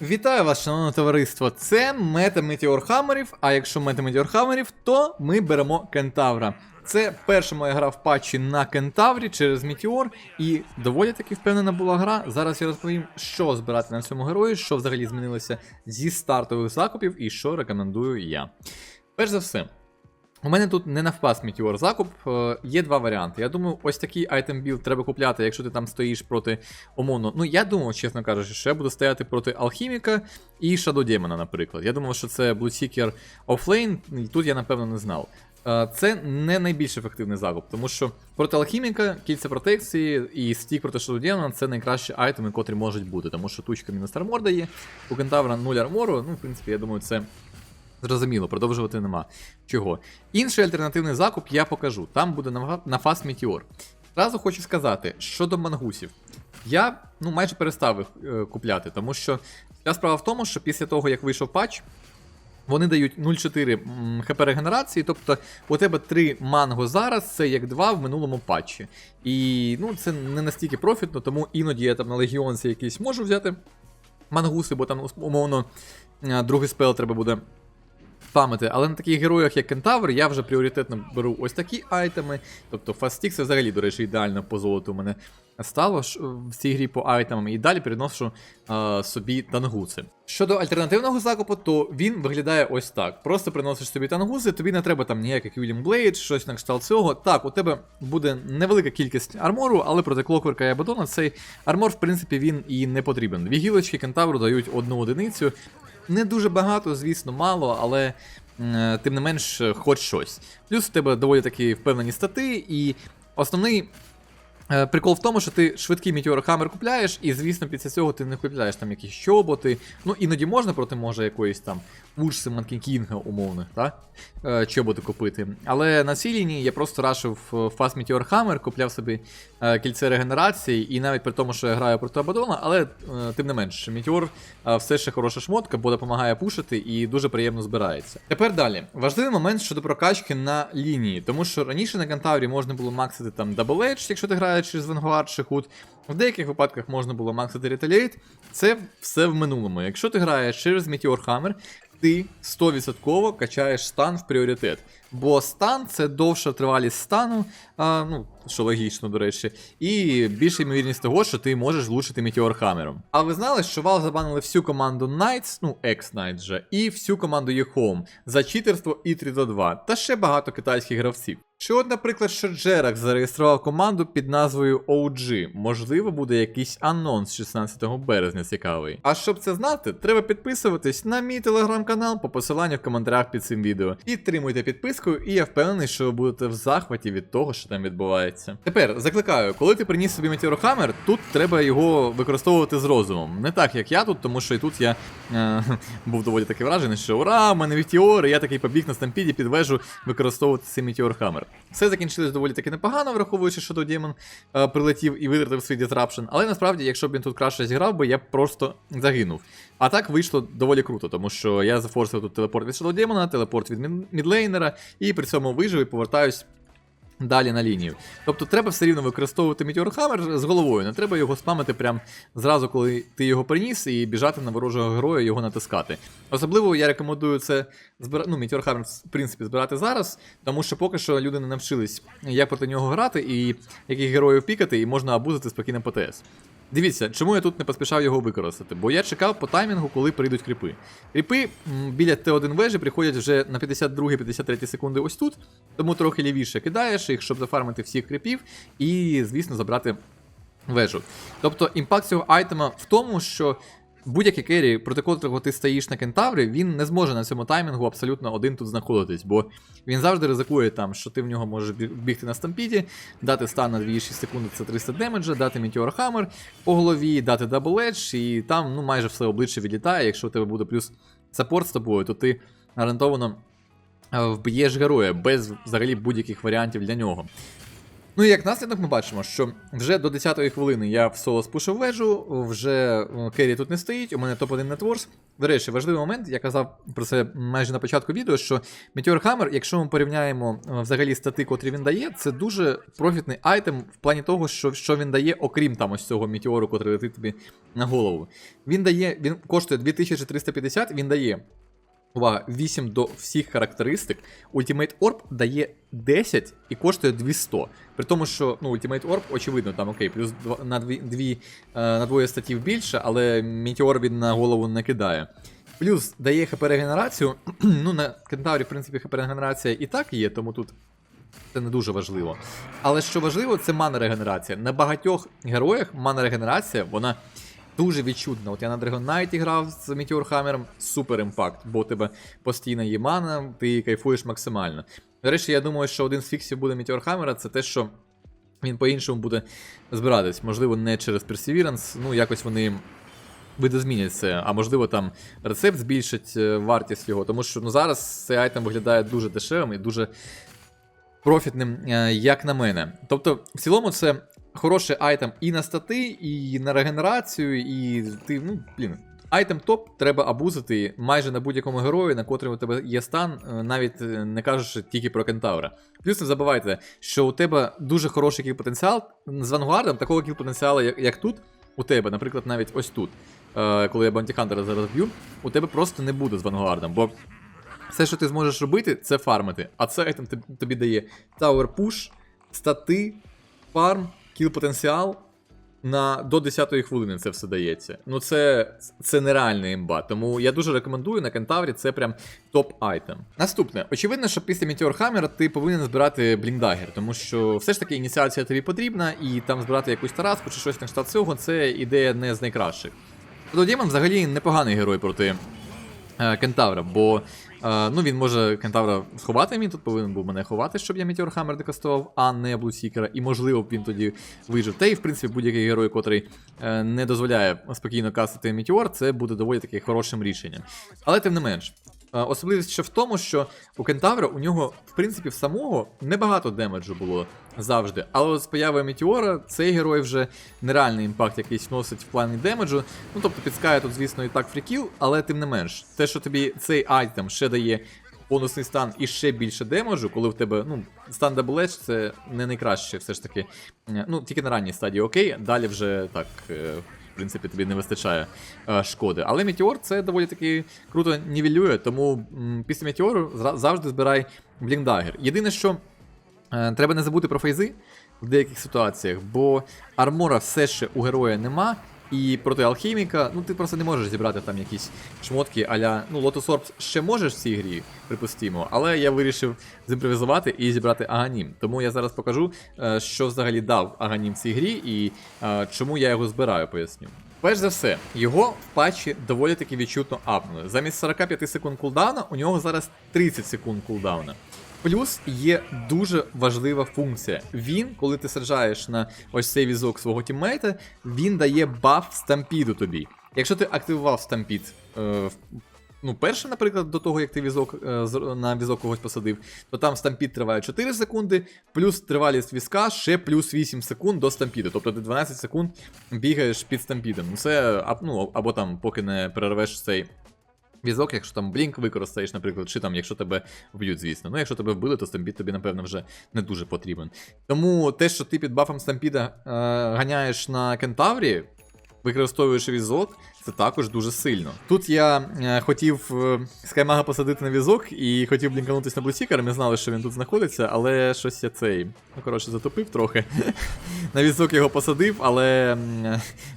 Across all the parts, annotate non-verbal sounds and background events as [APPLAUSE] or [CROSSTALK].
Вітаю вас, шановне товариство. Це мета Метеор Хаммерів, а якщо мета Метеорхамерів, то ми беремо Кентавра. Це перша моя гра в патчі на Кентаврі через Метеор, і доволі таки впевнена була гра. Зараз я розповім, що збирати на цьому герої, що взагалі змінилося зі стартових закупів і що рекомендую я. Перш за все, у мене тут не навпас Meteor закуп, е, є два варіанти. Я думаю, ось такий айтем білд треба купляти, якщо ти там стоїш проти умовно. Ну, я думав, чесно кажучи, що я буду стояти проти Алхіміка і Shadow Демона, наприклад. Я думав, що це Bloodseeker Offlane, і тут я напевно не знав. Е, Це не найбільш ефективний закуп, тому що проти Алхіміка, кільця протекції і стік проти Demona це найкращі айтеми, котрі можуть бути, тому що тучка мінус армор дає, у Кентавра 0 армору, ну, в принципі, я думаю, це Зрозуміло, продовжувати нема. Чого? Інший альтернативний закуп я покажу. Там буде на, фас Meteor. Зразу хочу сказати, щодо мангусів. Я ну, майже перестав їх е, купляти, тому що вся справа в тому, що після того, як вийшов патч, вони дають 0,4 хп регенерації, тобто у тебе 3 манго зараз, це як 2 в минулому патчі. І ну, це не настільки профітно, тому іноді я там на легіонці якийсь можу взяти мангуси, бо там умовно е, другий спел треба буде спамити. Але на таких героях, як Кентавр, я вже пріоритетно беру ось такі айтеми. Тобто Fastix це взагалі, до речі, ідеально по золоту у мене стало ж в цій грі по айтемам, і далі переношу е, собі тангуси. Щодо альтернативного закупу, то він виглядає ось так. Просто приносиш собі тангуси, тобі не треба там ніяких William Blade, щось на кшталт цього. Так, у тебе буде невелика кількість армору, але проти Клокверка і Абадона цей армор, в принципі, він і не потрібен. Дві гілочки кентавру дають одну одиницю. Не дуже багато, звісно, мало, але е, тим не менш, е, хоч щось. Плюс у тебе доволі такі впевнені стати, і основний. Е, Прикол в тому, що ти швидкий Meteor купляєш, і, звісно, після цього ти не купляєш там якісь чоботи. Ну, іноді можна проти може якоїсь там Ужси Манкі Кінга умовних, так? Е, чоботи купити. Але на цій лінії я просто рашив е, Fast Meteor Hammer, купляв собі кільце регенерації, і навіть при тому, що я граю проти Абадона, але тим не менш, Meteor все ще хороша шмотка, бо допомагає пушити і дуже приємно збирається. Тепер далі. Важливий момент щодо прокачки на лінії, тому що раніше на Кантаврі можна було максити там Double Edge, якщо ти граєш через Vanguard чи Hood. В деяких випадках можна було максити Retaliate. Це все в минулому. Якщо ти граєш через Meteor Hammer, ти 100% качаєш стан в пріоритет. Бо стан це довша тривалість стану, а, ну, що логічно, до речі, і більша ймовірність того, що ти можеш влучити метеорхамером. А ви знали, що Valve забанили всю команду Knights, ну, ex-Knights же, і всю команду Єхом за читерство і 3 до 2, та ще багато китайських гравців. Чи от, наприклад, що Джерак зареєстрував команду під назвою OG. Можливо, буде якийсь анонс 16 березня цікавий. А щоб це знати, треба підписуватись на мій телеграм-канал по посиланню в коментарях під цим відео. Підтримуйте підпискою, і я впевнений, що ви будете в захваті від того, що там відбувається. Тепер закликаю, коли ти приніс собі Метеорхаммер, тут треба його використовувати з розумом. Не так, як я тут, тому що і тут я е, [LAUGHS] був доволі таки вражений, що ура, в мене Метеор, я такий побіг на стампіді під вежу використовувати цей Все закінчилось доволі таки непогано, враховуючи, що Демон е, прилетів і витратив свій дизрапшн. Але насправді, якщо б він тут краще зіграв би, я б просто загинув. А так вийшло доволі круто, тому що я зафорсив тут телепорт від Shadow телепорт від мідлейнера, і при цьому вижив і повертаюсь. Далі на лінію. Тобто треба все рівно використовувати Meteor Hammer з головою, не треба його спамити прям зразу, коли ти його приніс, і біжати на ворожого героя його натискати. Особливо я рекомендую це збирати, ну, Meteor Hammer, в принципі, збирати зараз, тому що поки що люди не навчились, як проти нього грати і яких героїв пікати, і можна абузити спокійно по ТС. Дивіться, чому я тут не поспішав його використати, бо я чекав по таймінгу, коли прийдуть кріпи. Кріпи біля Т1 вежі приходять вже на 52-53 секунди ось тут, тому трохи лівіше кидаєш їх, щоб зафармити всіх кріпів, і, звісно, забрати вежу. Тобто імпакт цього айтема в тому, що будь-який керрі, проти котрого ти стоїш на кентаврі, він не зможе на цьому таймінгу абсолютно один тут знаходитись, бо він завжди ризикує там, що ти в нього можеш бігти на стампіді, дати стан на 2,6 секунди це 300 демеджа, дати Meteor Hammer по голові, дати Double Edge, і там ну, майже все обличчя відлітає. Якщо у тебе буде плюс саппорт з тобою, то ти гарантовано е, вб'єш героя без взагалі будь-яких варіантів для нього. Ну і як наслідок ми бачимо, що вже до 10-ї хвилини я в соло спушив вежу, вже е, Керрі тут не стоїть, у мене топ-1 нетворс. До речі, важливий момент, я казав про це майже на початку відео, що Meteor Hammer, якщо ми порівняємо е, взагалі стати, котрі він дає, це дуже профітний айтем в плані того, що, що він дає, окрім там ось цього метеору, котрий летить тобі на голову. Він дає, він коштує 2350, він дає. Увага, 8 до всіх характеристик. Ultimate Orb дає 10 і коштує 200. При тому, що ну, Ultimate Orb, очевидно, там окей, плюс два- на, дві, дві, е, на двоє статів більше, але Meteor він на голову не кидає. Плюс дає хп регенерацію. [CLEARS THROAT] ну, на Кентаврі, в принципі, хп регенерація і так є, тому тут це не дуже важливо. Але що важливо, це мана регенерація. На багатьох героях мана регенерація, вона дуже відчутна. От я на Dragon Knight грав з Meteor Hammer, супер імпакт, бо у тебе постійно є мана, ти кайфуєш максимально. До речі, я думаю, що один з фіксів буде Meteor Hammer, це те, що він по-іншому буде збиратись. Можливо, не через Perseverance, ну якось вони видозмінять це, а можливо там рецепт збільшить е, вартість його, тому що ну, зараз цей айтем виглядає дуже дешевим і дуже профітним, е, як на мене. Тобто, в цілому, це хороший айтем і на стати, і на регенерацію, і ти, ну, блін. Айтем топ треба абузити майже на будь-якому герої, на котрому у тебе є стан, е, навіть е, не кажучи тільки про кентавра. Плюс не забувайте, що у тебе дуже хороший кіл-потенціал. З Вангардом такого кіл-потенціалу, як, як тут, у тебе, наприклад, навіть ось тут, е, коли я Баунті Хантера зараз б'ю, у тебе просто не буде з Вангардом, бо все, що ти зможеш робити, це фармити. А це айтем тобі дає Tower Push, стати, фарм, кіл потенціал. На до 10-ї хвилини це все дається. Ну це, це нереальна імба. Тому я дуже рекомендую на кентаврі, це прям топ-айтем. Наступне, очевидно, що після Meteor Hammer ти повинен збирати Блінкдагер, тому що все ж таки ініціація тобі потрібна, і там збирати якусь тараску чи щось на кшталт цього, це ідея не з найкращих. Демон взагалі непоганий герой проти е, Кентавра, бо е, ну, він може Кентавра сховати, він тут повинен був мене ховати, щоб я Meteor Hammer декастував, а не Блудсікера. І можливо б він тоді вижив. Та й в принципі будь-який герой, котрий е, не дозволяє спокійно кастити Метеор, це буде доволі таки хорошим рішенням. Але тим не менш. Е, Особливість ще в тому, що у Кентавра у нього, в принципі, в самого небагато демеджу було завжди. Але з появою Метеора цей герой вже нереальний імпакт якийсь носить в плані демеджу. Ну тобто підскає тут, звісно, і так фрікіл, але тим не менш, те, що тобі цей айтем ще дає бонусний стан і ще більше демеджу, коли в тебе ну, стан Edge це не найкраще, все ж таки. Е, Ну, тільки на ранній стадії окей, далі вже так. В принципі, тобі не вистачає е, шкоди. Але Метеор це доволі таки круто нівелює, тому після Метеору завжди збирай Блінкдагер. Єдине, що е, треба не забути про фейзи в деяких ситуаціях, бо армора все ще у героя нема. І проти алхіміка, ну ти просто не можеш зібрати там якісь шмотки аля. Ну, Lotus Orb ще можеш в цій грі, припустимо, але я вирішив зімпровізувати і зібрати Аганім. Тому я зараз покажу, е, що взагалі дав Аганім цій грі і е, чому я його збираю, поясню. Перш за все, його в патчі доволі таки відчутно апнули. Замість 45 секунд кулдауна у нього зараз 30 секунд кулдауна. Плюс є дуже важлива функція. Він, коли ти саджаєш на ось цей візок свого тіммейта, він дає баф стампіду тобі. Якщо ти активував стампід, е, ну, перше, наприклад, до того, як ти візок е, на візок когось посадив, то там стампід триває 4 секунди, плюс тривалість візка ще плюс 8 секунд до стампіду. Тобто ти 12 секунд бігаєш під стампідом. Ну це ну, або там, поки не перервеш цей візок, якщо там блінк використаєш, наприклад, чи там, якщо тебе вб'ють, звісно. Ну, якщо тебе вбили, то стампід тобі, напевно, вже не дуже потрібен. Тому те, що ти під бафом стампіда е, ганяєш на кентаврі, використовуєш візок, це також дуже сильно. Тут я е, хотів е, Скаймага посадити на візок і хотів блінканутися на блусікер, ми знали, що він тут знаходиться, але щось я цей. Ну, коротше, затопив трохи. [LAUGHS] на візок його посадив, але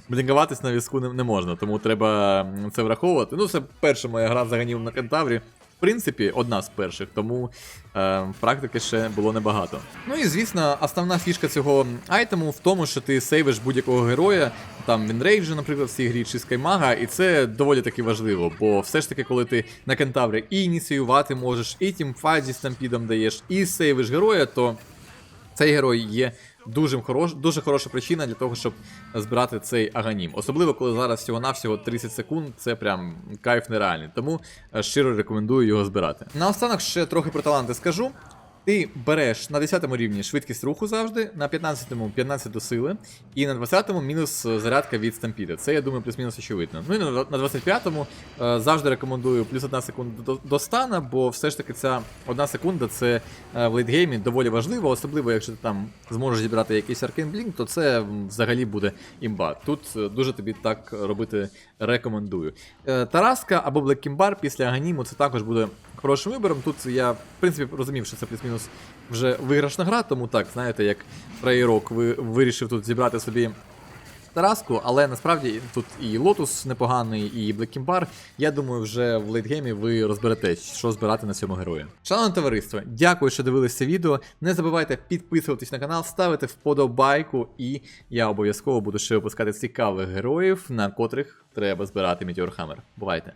блінкуватись на візку не, не можна, тому треба це враховувати. Ну, це перша моя гра заганів на кентаврі. Принципі, одна з перших, тому е, практики ще було небагато. Ну і звісно, основна фішка цього айтему в тому, що ти сейвиш будь-якого героя, там Вінрейджа, наприклад, в цій грі чи Скаймага, і це доволі таки важливо, бо все ж таки, коли ти на кентаврі і ініціювати можеш, і тімфайт зі стампідом даєш, і сейвиш героя, то цей герой є дуже, хорош, дуже хороша причина для того, щоб збирати цей аганім. Особливо, коли зараз всього-навсього 30 секунд, це прям кайф нереальний. Тому е, щиро рекомендую його збирати. Наостанок ще трохи про таланти скажу. Ти береш на 10 рівні швидкість руху завжди, на 15-му 15 до сили, і на 20-му мінус е, зарядка від стампіда. Це, я думаю, плюс-мінус очевидно. Ну і на на 25-му е, завжди рекомендую плюс 1 секунда до, стана, бо все ж таки ця 1 секунда це е, в лейтгеймі доволі важливо, особливо якщо ти там зможеш зібрати якийсь аркен блінк, то це взагалі буде імба. Тут дуже тобі так робити рекомендую. Тараска або Блеккімбар після Аганіму це також буде хорошим вибором. Тут я, в принципі, розумів, що це плюс-мінус вже виграшна гра, тому так, знаєте, як Фрейрок ви вирішив тут зібрати собі Тараску, але насправді тут і Лотус непоганий, і Блекімбар. Я думаю, вже в лейтгеймі ви розберетесь, що збирати на цьому герої. Шановне товариство, дякую, що дивилися відео. Не забувайте підписуватись на канал, ставити вподобайку, і я обов'язково буду ще випускати цікавих героїв, на котрих треба збирати Meteor Hammer. Бувайте!